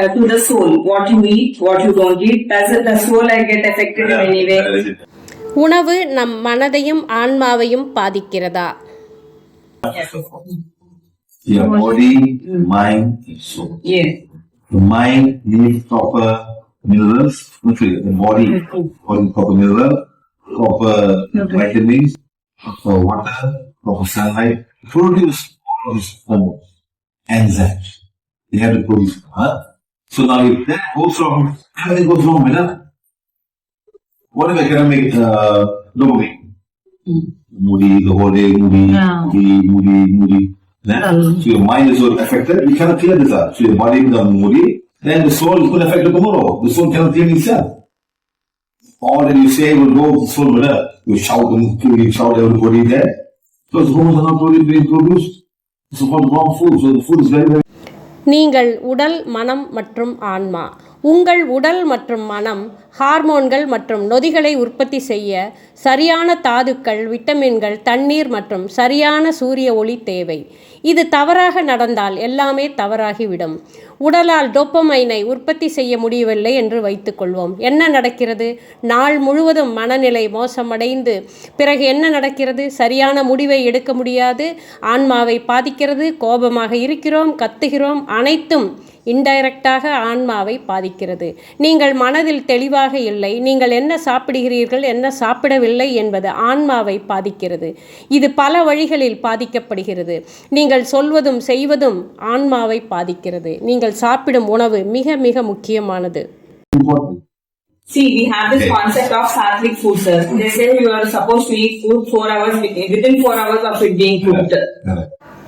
uh, to the soul. What you eat, what you don't eat, does the soul uh, get affected in any way? உணவு நம் மனதையும் ஆன்மாவையும் பாதிக்கிறதா Your body, mind, and soul. Yes. The mind needs proper minerals, nutrients. The body, body proper mineral, proper vitamins, proper water, proper sunlight. Produce all these hormones, enzymes. They have to produce. Huh? So now if that goes wrong, everything goes wrong, madam. What if I cannot make uh, dopamine? Moody, the whole day, moody, Yeah. moody, moody, moody. Then, so your mind is all affected, you cannot clear this out. So your body becomes moody, then the soul is going to affect tomorrow. The soul cannot clean itself. All that you say will go, the soul will hurt. You shout and you shout everybody there. Because hormones are not produced, being produced. It's called wrong food. So the food is very, very நீங்கள் உடல் மனம் மற்றும் ஆன்மா. உங்கள் உடல் மற்றும் மனம் ஹார்மோன்கள் மற்றும் நொதிகளை உற்பத்தி செய்ய சரியான தாதுக்கள் விட்டமின்கள் தண்ணீர் மற்றும் சரியான சூரிய ஒளி தேவை. இது தவறாக நடந்தால் எல்லாமே தவறாகிவிடும். உடலால் டோப்பமைனை உற்பத்தி செய்ய முடியவில்லை என்று வைத்துக்கொள்வோம் என்ன நடக்கிறது? நாள் முழுவதும் மனநிலை மோசமடைந்து பிறகு என்ன நடக்கிறது? சரியான முடிவை எடுக்க முடியாது. ஆன்மாவை பாதிக்கிறது. கோபமாக இருக்கிறோம் கத்துகிறோம். அனைத்தும் இன்டைரக்டாக ஆன்மாவை பாதிக்கிறது. நீங்கள் மனதில் தெளிவாக இல்லை. நீங்கள் என்ன சாப்பிடுகிறீர்கள்? என்ன சாப்பிடவில்லை என்பது ஆன்மாவை பாதிக்கிறது. இது பல வழிகளில் பாதிக்கப்படுகிறது. நீங்கள் சொல்வதும் செய்வதும் ஆன்மாவை பாதிக்கிறது நீங்கள் சாப்பிடும் உணவு மிக மிக முக்கியமானது. See, we have this concept of sattvic food, sir. They say you are supposed to eat food four hours, within four hours of it being cooked.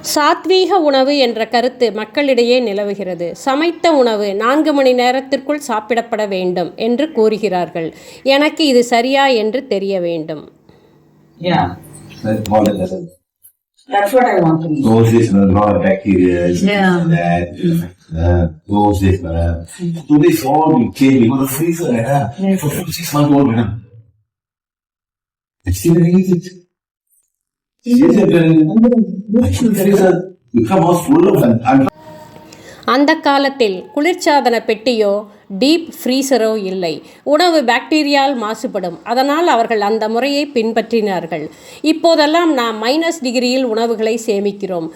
சாத்வீக உணவு என்ற கருத்து மக்களிடையே நிலவுகிறது சமைத்த உணவு நான்கு மணி நேரத்திற்குள் சாப்பிடப்பட வேண்டும் என்று கூறுகிறார்கள் எனக்கு இது சரியா என்று தெரிய வேண்டும் Yeah. That's what I want to know. Goes this mm-hmm. a lot of bacteria, yeah. that, mm. uh, goes this, but uh, mm. to this all we change because the freezer uh, yes. for six months old, madam. And she didn't eat it. She said, uh, freezer, you come out full of, and I'm அந்த காலத்தில் குளிர்சாதன பெட்டியோ deep ஃப்ரீசரோ இல்லை உணவு பாக்டீரியால் மாசுபடும் அதனால் அவர்கள் அந்த முறையை பின்பற்றினார்கள் இப்போதெல்லாம் நாம் மைனஸ் டிகிரியில் உணவுகளை சேமிக்கிறோம்?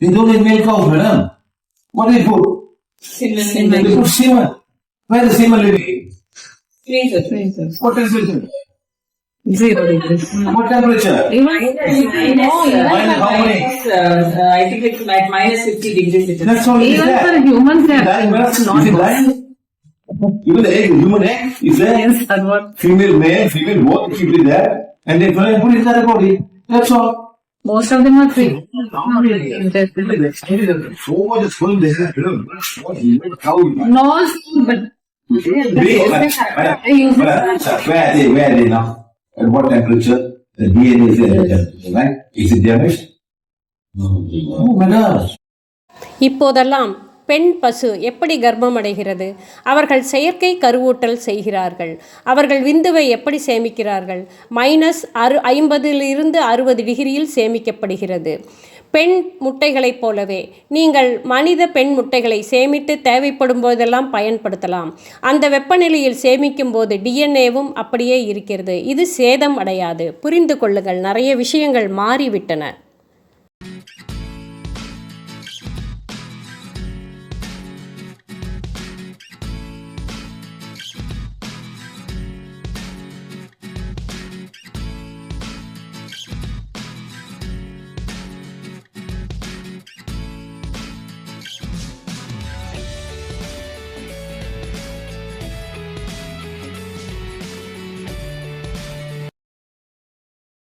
They don't have male cows, madam. What do they put? They put semen. Where is the semen living? Freezer. Freezer. What temperature? Zero degrees. What temperature? Minus, how many? Uh, I think it's like minus 50 degrees. It is. That's all it is Even for there. humans, they are Dying, madam. not Is it dying? Even the egg, human egg, is there? Yes, and what? Female, male, female, both keep it there. And they put it inside the body. That's all. Most of them are free. So much is full there. you know, What human cow? No, but Where, they? Where they now? At what temperature? The DNA is temperature, right? Is it damaged? Oh my God. இப்போதெல்லாம் பெண் பசு எப்படி கர்ப்பம் அடைகிறது அவர்கள் செயற்கை கருவூட்டல் செய்கிறார்கள் அவர்கள் விந்துவை எப்படி சேமிக்கிறார்கள் மைனஸ் அறு ஐம்பதிலிருந்து அறுபது டிகிரியில் சேமிக்கப்படுகிறது பெண் முட்டைகளைப் போலவே. நீங்கள் மனித பெண் முட்டைகளை சேமித்து தேவைப்படும் போதெல்லாம் பயன்படுத்தலாம். அந்த வெப்பநிலையில் சேமிக்கும் போது டிஎன்ஏவும் அப்படியே இருக்கிறது. இது சேதம் அடையாது. புரிந்து கொள்ளுங்கள். நிறைய விஷயங்கள் மாறிவிட்டன.